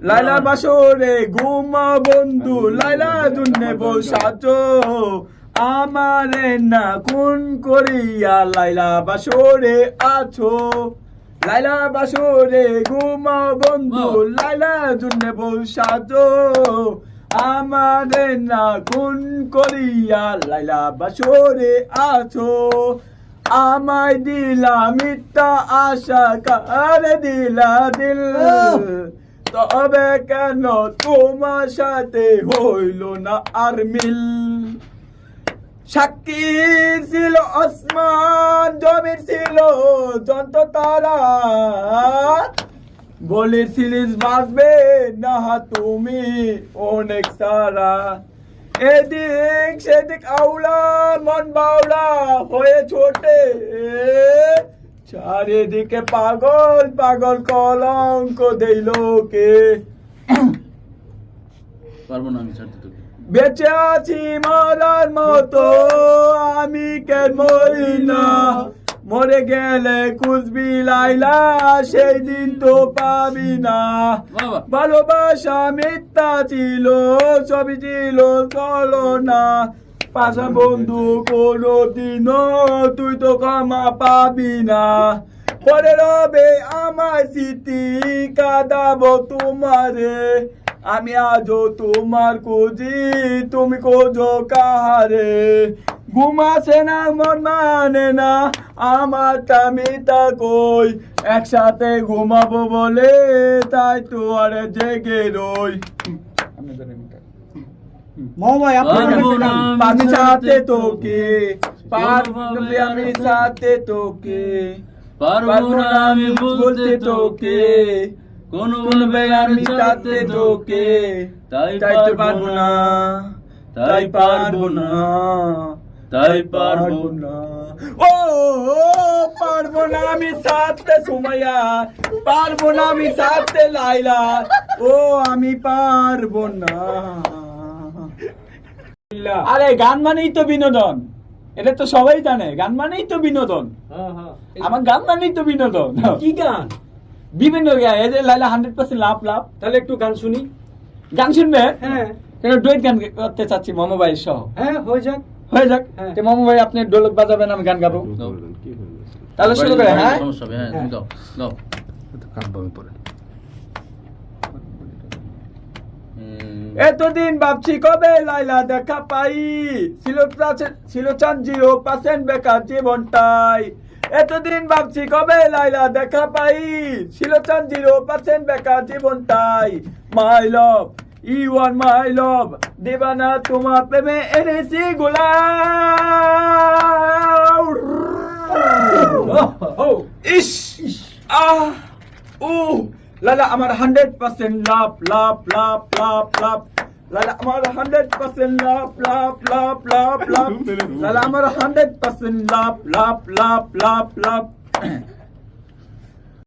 লাইলা বাসরে ঘুমা বন্ধু লাইলা জুন্নে বসাচো আমারে না কোন করিয়া লাইলা বাসরে আছো। লাইলা বাসরে ঘুমা বন্ধু লাইলা জুন্নে বসাচো আমারে না কোন করিয়া লাইলা বাসরে আছো। আমায় দিলা মিথ্যা আশা কার দিলা দিল? তবে কেন তোমার সাথে হইল না আর মিল? সাক্ষী ছিল আসমান জমির ছিল যন্ত তারা বলেছিলিস বাঁচবে না তুমি অনেক সারা। এদিক সেদিক আউলা, মন বাউলা হয়ে ছোটে। চারিদিকে পাগল পাগল কলঙ্ক দেই কে পারব না আমি ছাড়তে তোকে। বেঁচে আছি মরার মতো আমি কেন মরি না? মরে গেলে খুঁজবি লাইলা সেই দিন তো পাবি না। ভালোবাসা মিথ্যা ছিল ছবি ছিল চলো না পাশা বন্ধু কোনো দিনও তুই তো ক্ষমা পাবি না। পরে রবে আমার স্মৃতি কাঁদাবো তোমারে। আমি আজও তোমার খুঁজি, তুমি খোঁজো কাহারে। ঘুমাছে না, মন মানে না আমার তামিতা কই? একসাথে ঘুমাবো বলে তাই তো আর জেগে রই। মহামায় আমি সাথে তোকে আমি সাথে তোকে পারব না আমি বলতে তোকে কোন বলবে আমি চাতে তোকে তাই তাই পারব না তাই পারব না তাই পারব না। ও পারব না আমি সাথে সুমাইয়া পারব না আমি সাথে লাইলা ও আমি পারব না। আরে গান মানেই তো বিনোদন। এটা তো সবাই জানে গান মানেই তো বিনোদন। আমার গান মানেই তো বিনোদন। কি গান? বিভিন্ন গান এই যে লাইলা হান্ড্রেড পার্সেন্ট লাভ লাভ। তাহলে একটু গান শুনি। গান শুনবে? হ্যাঁ। ডুয়েট গান করতে চাচ্ছি মামা ভাই সহ। হ্যাঁ হয়ে যাক। হয়ে যাক। হ্যাঁ। তো মামা ভাই আপনি ঢোলক বাজাবেন আমি গান গাবো। তাহলে শুরু করে হ্যাঁ? সমস্যা হবে হ্যাঁ দাও দাও। হুম। এতদিন ভাবছি কবে লাইলা দেখা পাই। ছিল ছিল জিরো পার্সেন্ট বেকার জীবনটাই। এতদিন ভাবছি কবে লাইলা দেখা পাই। ছিল চান জিরো পার্সেন্ট বেকার জীবনটাই। মাই লভ ই ওয়ান মাই লভ, দেবানা তোমার প্রেমে এনেছি গোলাপ। লালা আমার হান্ড্রেড পার্সেন্ট লাভ লাভ লাভ লাভ লাভ লালা আমার হান্ড্রেড পার্সেন্ট লাভ লাভ লাভ লাভ লাভ লালা আমার হান্ড্রেড পার্সেন্ট লাভ লাভ লাভ লাভ লাভ